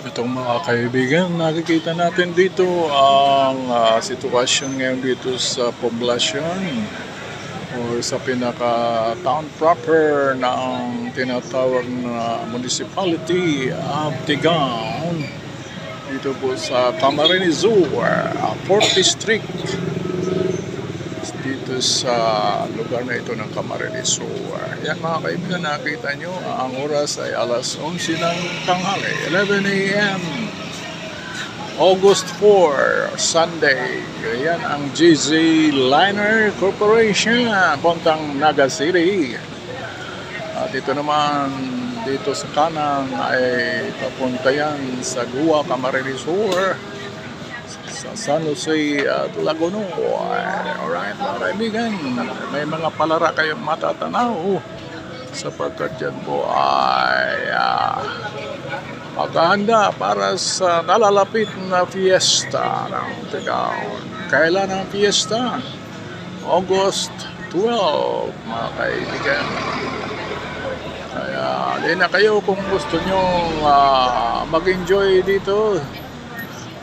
Itong mga kaibigan, nakikita natin dito ang ah, sitwasyon ngayon dito sa poblasyon o sa pinaka-town proper ng tinatawag na municipality of Tigaon. Dito po sa Camarines Zoo, uh, 4th District dito sa lugar na ito ng Camarines Zoo. Uh, yan mga kaibigan, nakita nyo, ang oras ay alas 11 ng tanghali, 11 a.m. August 4, Sunday. Yan ang GZ Liner Corporation, puntang Naga City. At ito naman, dito sa kanan ay papunta yan sa Gua, Camarines Sur, sa San Jose at Laguno. Alright, mga kaibigan, may mga palara kayong matatanaw sapagkat yan po ay ah, paghahanda para sa nalalapit na fiesta ng Tigaon. Kailan ang fiesta? August 12, mga kaibigan. Kaya, na kayo kung gusto nyo ah, mag-enjoy dito.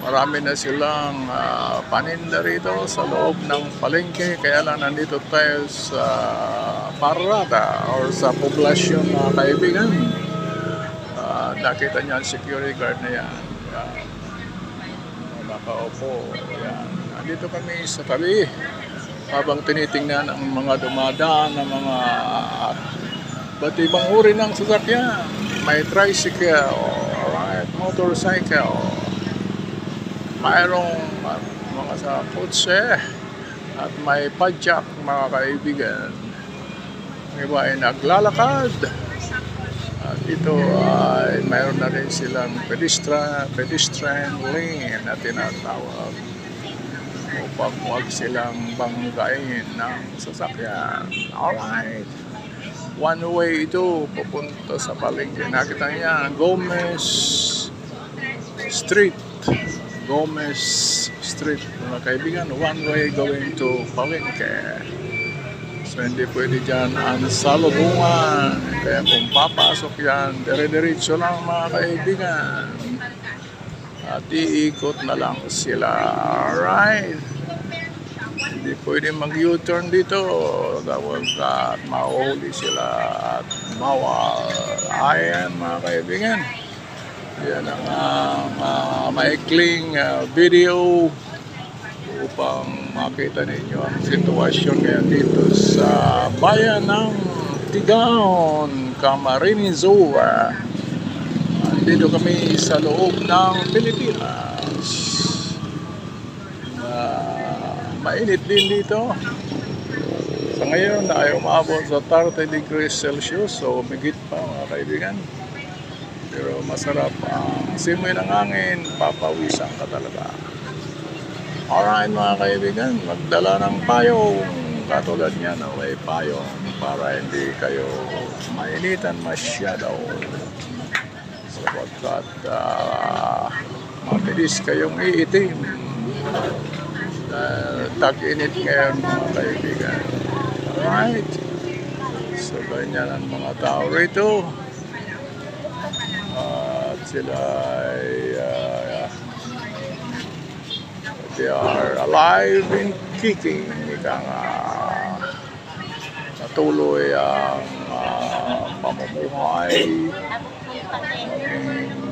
Marami na silang ah, paninda rito sa loob ng palengke. Kaya lang nandito tayo sa parada or sa poblasyon mga kaibigan. Ah, nakita niyo ang security guard na yan. Yan. Nakaupo. Yan. Nandito kami sa tabi habang tinitingnan ang mga dumadaan ng mga ba't ibang uri ng sasakyan. May tricycle, alright, motorcycle, mayroong uh, mga sa kotse at may padjak mga kaibigan. Ang iba ay naglalakad. At ito ay mayroon na rin silang pedestrian, pedestrian lane na tinatawag upang huwag silang banggain ng sasakyan. Alright. One way ito papunta sa palengke. Nakita niya, Gomez Street. Gomez Street. Mga kaibigan, one way going to Palengke. So hindi pwede dyan ang salubungan. Kaya kung papasok yan, dire-diretso lang mga kaibigan. At iikot na lang sila. Alright. Hindi pwede mag-U-turn dito. Dahil at mahuli sila at bawal. Ayan mga kaibigan. Yan ang uh, uh, maikling ah, video upang makita ninyo ang sitwasyon ngayon dito sa bayan ng Tigaon, Camarines. Dito kami sa loob ng Pilipinas. Ah, mainit din dito. Sa ngayon ay umabot sa 30 degrees Celsius, so umigit pa mga kaibigan. Pero masarap ang simoy ng hangin, papawisan ka talaga. Alright mga kaibigan, magdala ng payong. Katulad niya na may payong para hindi kayo mainitan masyado. Sapagkat uh, mabilis kayong iitim. Dahil tag-init ngayon mga kaibigan. Alright. So ganyan ang mga tao rito. Sila ay uh, they are alive and kicking. Ika nga natuloy ang uh, pamumuhay.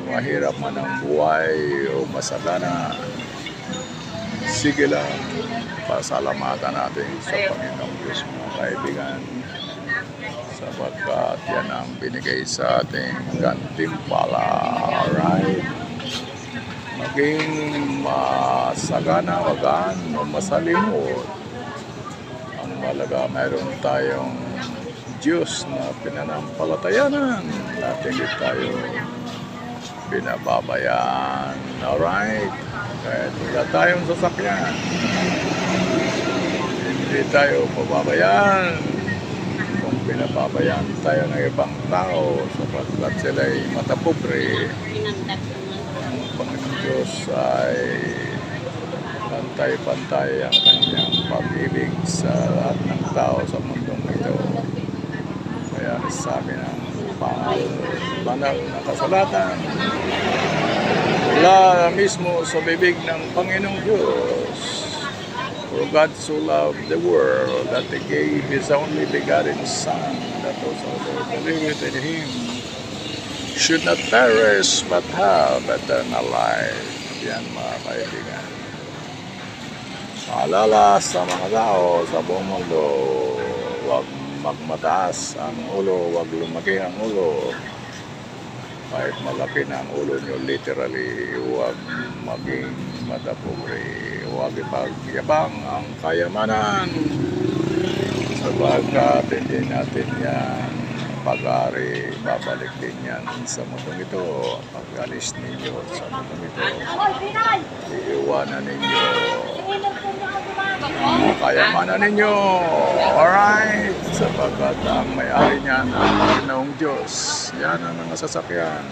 Mahirap man ang buhay o masagana. Sige lang, pasalamatan natin sa Panginoong Diyos mga kaibigan sapagkat yan ang binigay sa ating gantimpala. Alright? Maging masagana, wagaan o masalimot. Ang malaga, mayroon tayong Diyos na pinanampalatayanan at hindi tayo binababayan. Alright? Kahit wala tayong sasakyan. Hindi tayo pababayan kung pinapabayaan tayo ng ibang tao sapagkat sila ay matapobre. Ang Diyos ay pantay-pantay ang kanyang pag-ibig sa lahat ng tao sa mundong ito. Kaya sa amin ang banal, banal na kasalatan. Mula mismo sa bibig ng Panginoong Diyos. For God so loved the world that He gave His only begotten Son, that whosoever believeth in Him should not perish but have eternal life. Yan mga kaibigan. Paalala sa mga tao sa buong mundo, huwag magmataas ang ulo, huwag lumaki ang ulo. Kahit malaki na ang ulo nyo, literally, huwag maging matapobre, huwag ipagyabang ang kayamanan. Sapagkat hindi natin yan pag-ari, babalik din yan sa mundong ito. Pag-alis ninyo sa mundong ito, iiwanan ninyo kayamanan ninyo. Alright? Sapagkat ang may-ari niyan ang Panginoong Diyos. Yan ang mga sasakyan.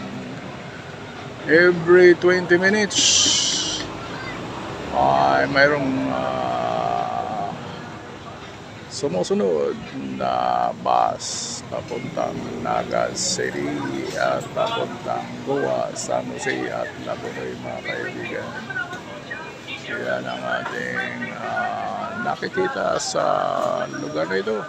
Every 20 minutes ay mayroong ah, sumusunod na bus papuntang Naga City at papuntang Goa, San Jose at Labunoy mga kaibigan. Yan ang ating ah, nakikita sa lugar na ito.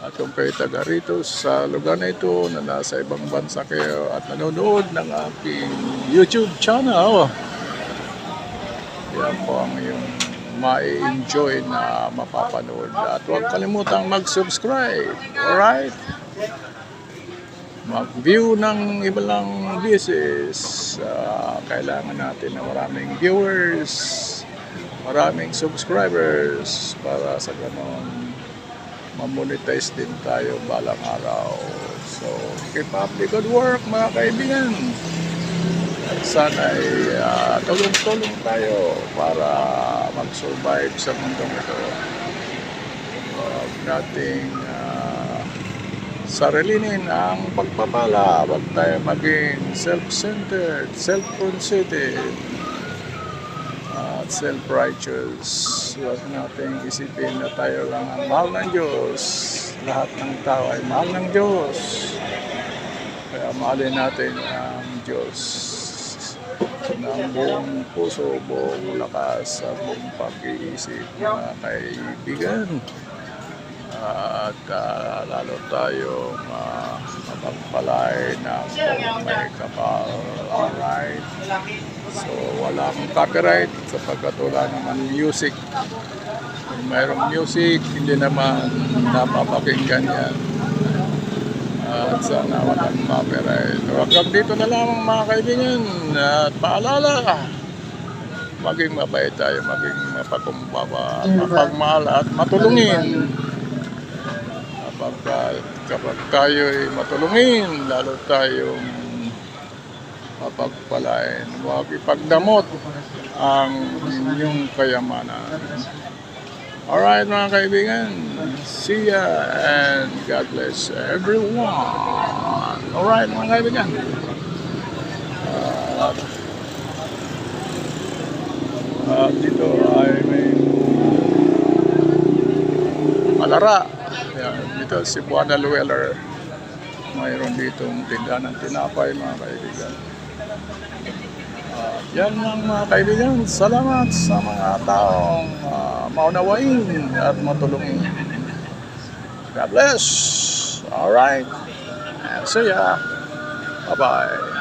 At kung kayo taga rito sa lugar na ito na nasa ibang bansa kayo at nanonood ng aking YouTube channel, yan po ang ma-enjoy na mapapanood. At huwag kalimutang mag-subscribe. Alright? Mag-view ng ibalang business. Ah, kailangan natin ng maraming viewers, maraming subscribers para sa ganon mamonetize din tayo balang araw. So, keep up the good work mga kaibigan. Sana ay ah, tulong-tulong tayo para mag-survive sa mundong ito. Huwag nating ah, sarilinin ang pagpapala. Huwag tayo maging self-centered, self-conceited, at self-righteous. Huwag nating isipin na tayo lang ang mahal ng Diyos. Lahat ng tao ay mahal ng Diyos. Kaya mahalin natin ang Diyos ng buong puso, buong lakas, sa buong pag-iisip, mga kaibigan. At ah, lalo tayong uh, mapagpalay ng kung may kapal. Alright. So, walang copyright sapagkat wala naman music. Kung mayroong music, hindi naman napapakinggan yan. At sana walang copyright. Hanggang dito na lamang mga kaibigan. At paalala, maging mabait tayo, maging mapakumbaba, at mapagmahal at matulungin. Kapag, kapag tayo ay matulungin, lalo tayong mapagpalain. Huwag ipagdamot ang inyong kayamanan. Alright mga kaibigan, see ya and God bless everyone. Alright mga kaibigan. At at dito ay may malara. Yan, dito si Buana Lueller. Mayroon ditong tindahan ng tinapay mga kaibigan. Yan lang mga kaibigan. Salamat sa mga taong ah, maunawain at matulungin. God bless. Alright. And see ya. Bye-bye.